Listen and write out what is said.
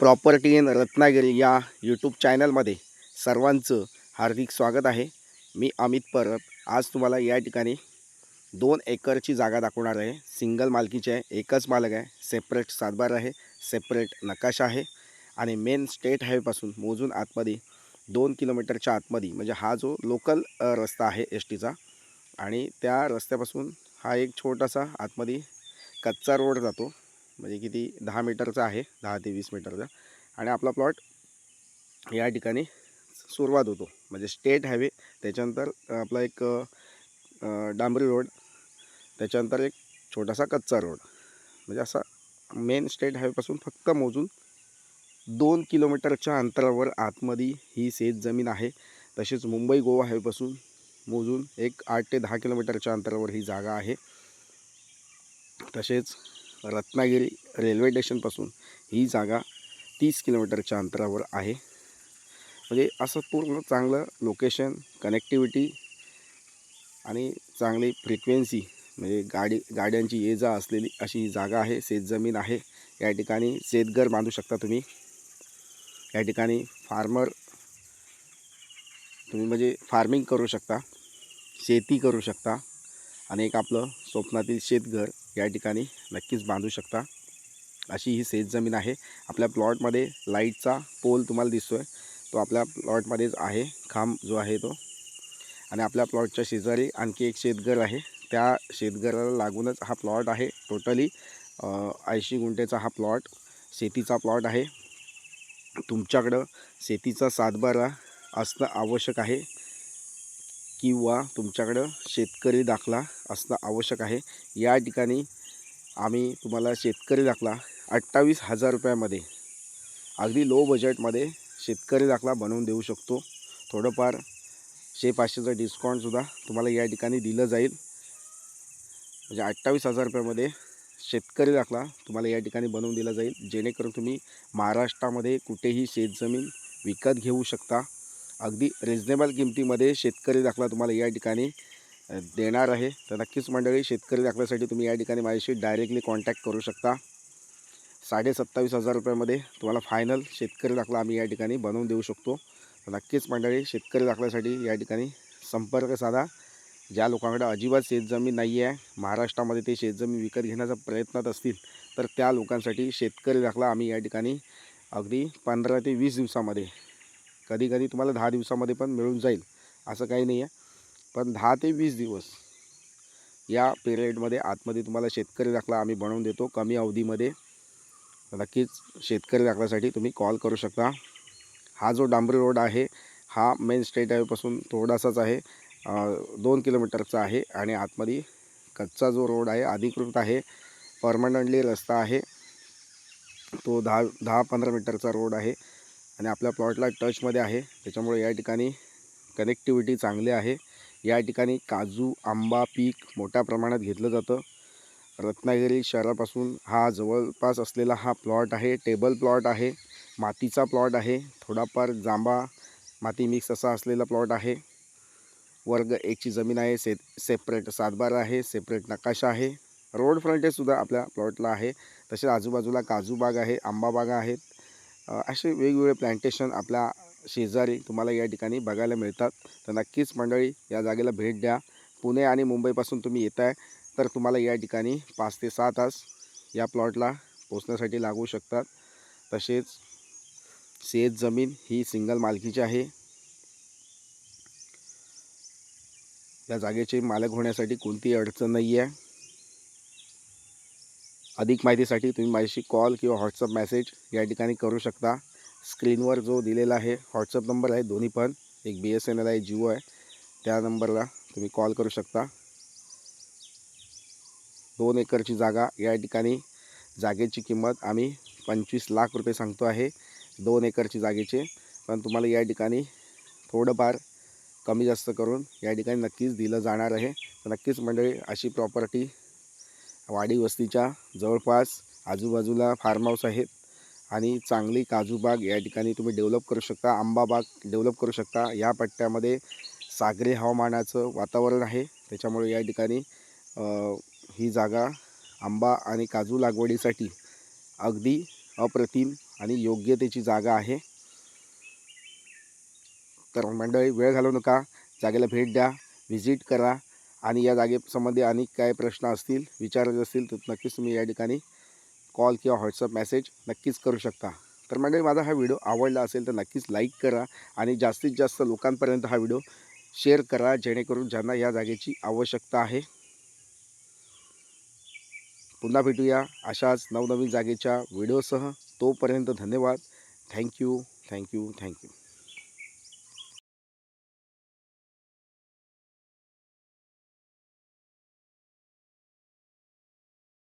Property in Ratnagiri या YouTube चॅनलमध्ये सर्वांचं हार्दिक स्वागत आहे. मी अमित परब. आज तुम्हाला या ठिकाणी दोन एकरची जागा दाखवणार आहे. सिंगल मालकीची आहे एकच मालक आहे सेपरेट सातबार आहे सेपरेट नकाशा आहे आणि मेन स्टेट हायवेपासून मोजून आतमध्ये दोन किलोमीटरच्या आतमध्ये म्हणजे हा जो लोकल रस्ता आहे एस टीचा आणि त्या रस्त्यापासून हा एक छोटासा आतमध्ये कच्चा रोड जातो. म्हणजे किती दहा मीटरचा आहे दहा ते वीस मीटरचा. आणि आपला प्लॉट या ठिकाणी सुरुवात होतो. म्हणजे स्टेट हायवे त्याच्यानंतर आपला एक डांबरी रोड त्याच्यानंतर एक छोटासा कच्चा रोड. म्हणजे असा मेन स्टेट हायवेपासून फक्त मोजून दोन किलोमीटरच्या अंतरावर आतमध्ये ही शेत जमीन आहे. तसेच मुंबई गोवा हायवेपासून मोजून एक आठ ते दहा किलोमीटरच्या अंतरावर ही जागा आहे. तसेच रत्नागिरी रेल्वे स्टेशनपासून ही जागा तीस किलोमीटरच्या अंतरावर आहे. म्हणजे असं पूर्ण चांगलं लोकेशन कनेक्टिव्हिटी आणि चांगली फ्रिक्वेन्सी म्हणजे गाडी गाड्यांची ये जा असलेली अशी ही जागा आहे शेतजमीन आहे. या ठिकाणी शेतघर बांधू शकता तुम्ही. या ठिकाणी फार्मर तुम्ही म्हणजे फार्मिंग करू शकता शेती करू शकता. आणि एक आपलं स्वप्नातील शेतघर या ठिकाणी नक्कीच बांधू शकता. अशी ही शेतजमीन आहे. आपल्या प्लॉटमध्ये लाईटचा पोल तुम्हाला दिसतो आहे तो आपल्या प्लॉटमध्येच आहे. खांब जो आहे तो. आणि आपल्या प्लॉटच्या शेजारी आणखी एक शेतघर आहे. त्या शेतघराला लागूनच हा प्लॉट आहे. टोटली ऐंशी गुंठेचा हा प्लॉट शेतीचा प्लॉट आहे. तुमच्याकडं शेतीचा सातबारा असणं आवश्यक आहे. किंवा तुमच्याकडं शेतकरी दाखला असणं आवश्यक आहे. या ठिकाणी आम्ही तुम्हाला शेतकरी दाखला अठ्ठावीस हजार रुपयामध्ये अगदी लो बजेटमध्ये शेतकरी दाखला बनवून देऊ शकतो. थोडंफार शे पाचशेचं डिस्काउंटसुद्धा तुम्हाला या ठिकाणी दिलं जाईल. म्हणजे अठ्ठावीस हजार रुपयामध्ये शेतकरी दाखला तुम्हाला या ठिकाणी बनवून दिला जाईल. जेणेकरून तुम्ही महाराष्ट्रामध्ये कुठेही शेतजमीन विकत घेऊ शकता. अगदी रिजनेबल किमतीमध्ये शेतकरी दाखला तुम्हाला या ठिकाणी देणार आहे. तर नक्कीच मंडळी शेतकरी दाखल्यासाठी तुम्ही या ठिकाणी माझ्याशी डायरेक्टली कॉन्टॅक्ट करू शकता. साडे सत्तावीस हजार रुपयामध्ये तुम्हाला फायनल शेतकरी दाखला आम्ही या ठिकाणी बनवून देऊ शकतो. तर नक्कीच मंडळी शेतकरी दाखल्यासाठी या ठिकाणी संपर्क साधा. ज्या लोकांकडे अजिबात शेतजमीन नाही आहे महाराष्ट्रामध्ये ते शेतजमीन विकत घेण्याचा प्रयत्नात असतील तर त्या लोकांसाठी शेतकरी दाखला आम्ही या ठिकाणी अगदी पंधरा ते वीस दिवसामध्ये कधी कधी तुम्हाला दहा दिवसामध्ये पण मिळून जाईल असं काही नाही आहे. पण दहा ते वीस दिवस या पिरियडमध्ये आतमध्ये तुम्हाला शेतकरी दाखला आम्ही बनवून देतो कमी अवधीमध्ये. नक्कीच शेतकरी दाखल्यासाठी तुम्ही कॉल करू शकता. हा जो डांबरी रोड आहे हा मेन स्टेट हायवेपासून थोडासाच आहे दोन किलोमीटरचा आहे आणि आतमध्ये कच्चा जो रोड आहे अधिकृत आहे परमनंटली रस्ता आहे. तो दहा दहा पंधरा मीटरचा रोड आहे. आणि आपल्या प्लॉटला टचमध्ये आहे. त्याच्यामुळे या ठिकाणी कनेक्टिव्हिटी चांगली आहे. या ठिकाणी काजू आंबा पीक मोठ्या प्रमाणात घेतलं जातं. रत्नागिरी शहरापासून हा जवळपास असलेला हा प्लॉट आहे. टेबल प्लॉट आहे. मातीचा प्लॉट आहे. थोडाफार जांबा माती मिक्स असा असलेला प्लॉट आहे. वर्ग एकची जमीन आहे. से सेपरेट सातबारा आहे. सेपरेट नकाशा आहे. रोड फ्रंटेजसुद्धा आपल्या प्लॉटला आहे. तसेच आजूबाजूला काजू बाग आहे. आंबा बागा आहेत. असे वेगवेगळे प्लांटेशन आपल्या शेजारी तुम्हाला या ठिकाणी बघायला मिळतात. तर नक्कीच मंडळी या जागेला भेट द्या. पुणे आणि मुंबईपासून तुम्ही येत आहे तर तुम्हाला या ठिकाणी पाच ते सहा तास या प्लॉटला पोचण्यासाठी लागू शकतात. तसेच शेत जमीन ही सिंगल मालकीची आहे. या जागेचे मालक होण्यासाठी कोणतीही अडचण नाही आहे अधिक माहितीसाठी तुम्ही माझ्याशी कॉल किंवा व्हॉट्सअप मेसेज या ठिकाणी करू शकता. स्क्रीनवर जो दिलेला आहे व्हॉट्सअप नंबर आहे दोन्ही पण. एक बी एस एन एल आहे जिओ आहे. त्या नंबरला तुम्ही कॉल करू शकता. दोन एकरची जागा या ठिकाणी. जागेची किंमत आम्ही पंचवीस लाख रुपये सांगतो आहे दोन एकरची जागेचे. पण तुम्हाला या ठिकाणी थोडंफार कमी जास्त करून या ठिकाणी नक्कीच दिलं जाणार आहे. नक्कीच मंडळी अशी प्रॉपर्टी वाडी वस्तीच्या जवळपास आजूबाजूला फार्म हाऊस आहेत. आणि चांगली काजूबाग या ठिकाणी तुम्ही डेव्हलप करू शकता आंबाबाग डेव्हलप करू शकता. या पट्ट्यामध्ये सागरी हवामानाचं वातावरण आहे. त्याच्यामुळे या ठिकाणी ही जागा आंबा आणि काजू लागवडीसाठी अगदी अप्रतिम आणि योग्यतेची जागा आहे. तर मंडळी वेळ घालवू नका. जागेला भेट द्या. व्हिजिट करा. आणि या जागेसंबंधी अनेक काय प्रश्न असतील विचारायचे असतील तर नक्कीच तुम्ही या ठिकाणी कॉल किंवा व्हॉट्सअप मेसेज नक्कीच करू शकता. तर मंडळी माझा हा व्हिडिओ आवडला असेल तर नक्कीच लाईक करा आणि जास्तीत जास्त लोकांपर्यंत हा व्हिडिओ शेअर करा जेणेकरून ज्यांना या जागेची आवश्यकता आहे. पुन्हा भेटूया अशाच नवनवीन जागेच्या व्हिडिओसह तोपर्यंत धन्यवाद. Thank you thank you thank you